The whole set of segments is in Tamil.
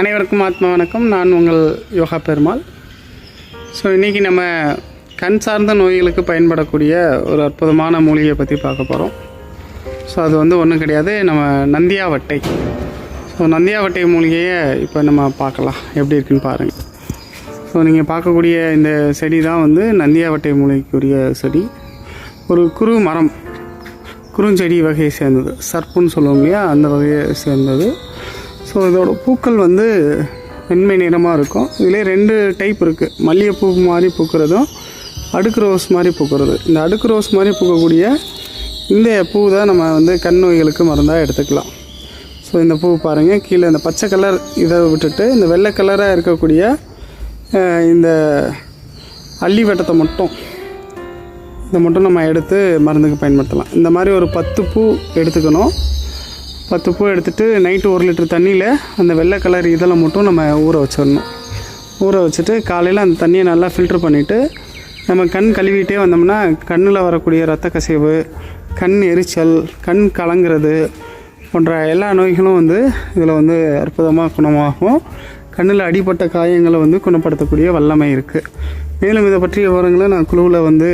அனைவருக்கும் ஆத்மா வணக்கம். நான் உங்கள் யோகா பெருமாள். ஸோ இன்றைக்கி நம்ம கண் சார்ந்த நோய்களுக்கு பயன்படக்கூடிய ஒரு அற்புதமான மூலிகையை பற்றி பார்க்க போகிறோம் ஸோ அது வந்து ஒன்றும் கிடையாது. நம்ம நந்தியாவட்டை. ஸோ நந்தியாவட்டை மூலிகையை இப்போ நம்ம பார்க்கலாம். எப்படி இருக்குன்னு பாருங்கள் ஸோ நீங்கள் பார்க்கக்கூடிய இந்த செடி தான் வந்து நந்தியாவட்டை மூலிகைக்குரிய செடி. ஒரு குறு மரம் குறுஞ்செடி வகையை சேர்ந்தது. சர்ப்புன்னு சொல்லுவோம் இல்லையா? அந்த வகையை சேர்ந்தது. ஸோ இதோட பூக்கள் வந்து வெண்மை நிறமாக இருக்கும். இதிலே ரெண்டு டைப் இருக்குது மல்லிகைப்பூ மாதிரி பூக்கிறதும் அடுக்கு ரோஸ் மாதிரி பூக்கிறது இந்த அடுக்கு ரோஸ் மாதிரி பூக்கக்கூடிய இந்த பூ தான் நம்ம வந்து கண் நோய்களுக்கு மருந்தாக எடுத்துக்கலாம். ஸோ இந்த பூ பாருங்கள் கீழே இந்த பச்சை கலர் இதை விட்டுட்டு இந்த வெள்ளை கலராக இருக்கக்கூடிய இந்த அள்ளி வட்டத்தை மட்டும் இதை மட்டும் நம்ம எடுத்து மருந்துக்கு பயன்படுத்தலாம். இந்த மாதிரி ஒரு பத்து பூ எடுத்துக்கணும். பத்து பூ எடுத்துகிட்டு நைட்டு ஒரு லிட்டர் தண்ணியில் அந்த வெள்ளை கலர் இதெல்லாம் மட்டும் நம்ம ஊற வச்சிடணும். ஊற வச்சுட்டு காலையில் அந்த தண்ணியை நல்லா ஃபில்டர் பண்ணிவிட்டு நம்ம கண் கழுவிட்டே வந்தோம்னா கண்ணில் வரக்கூடிய ரத்த கசிவு கண் எரிச்சல் கண் கலங்கிறது போன்ற எல்லா நோய்களும் வந்து இதில் வந்து அற்புதமாக குணமாகும். கண்ணில் அடிப்பட்ட காயங்களை வந்து குணப்படுத்தக்கூடிய வல்லமை இருக்குது மேலும் இதை பற்றிய விவரங்களை நான் குழுவில் வந்து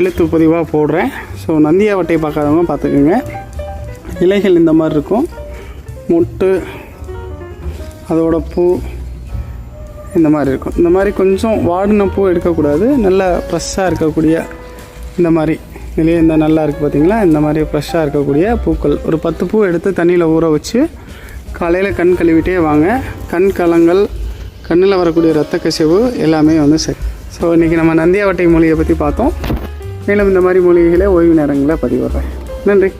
எழுத்து பதிவாக போடுறேன். ஸோ நந்தியாவட்டை பார்க்காதவங்க பார்த்துக்குங்க. இலைகள் இந்த மாதிரி இருக்கும். மொட்டு அதோட பூ இந்த மாதிரி இருக்கும். இந்த மாதிரி கொஞ்சம் வாடின பூ எடுக்கக்கூடாது. நல்லா ஃப்ரெஷ்ஷாக இருக்கக்கூடிய இந்த மாதிரி இதுலேயே இந்த நல்லா இருக்குது பார்த்தீங்களா இந்த மாதிரி ஃப்ரெஷ்ஷாக இருக்கக்கூடிய பூக்கள். ஒரு பத்து பூ எடுத்து தண்ணியில் ஊற வச்சு காலையில் கண் கழுவிட்டே வாங்க. கண் கலங்கள் கண்ணில் வரக்கூடிய ரத்த கசிவு எல்லாமே வந்து சரி. ஸோ இன்றைக்கி நம்ம நந்தியாவட்டை மொழியை பற்றி பார்த்தோம். மேலும் இந்த மாதிரி மூலிகைகளை ஓய்வு நேரங்களில் பதிவிடுறேன். நன்றி.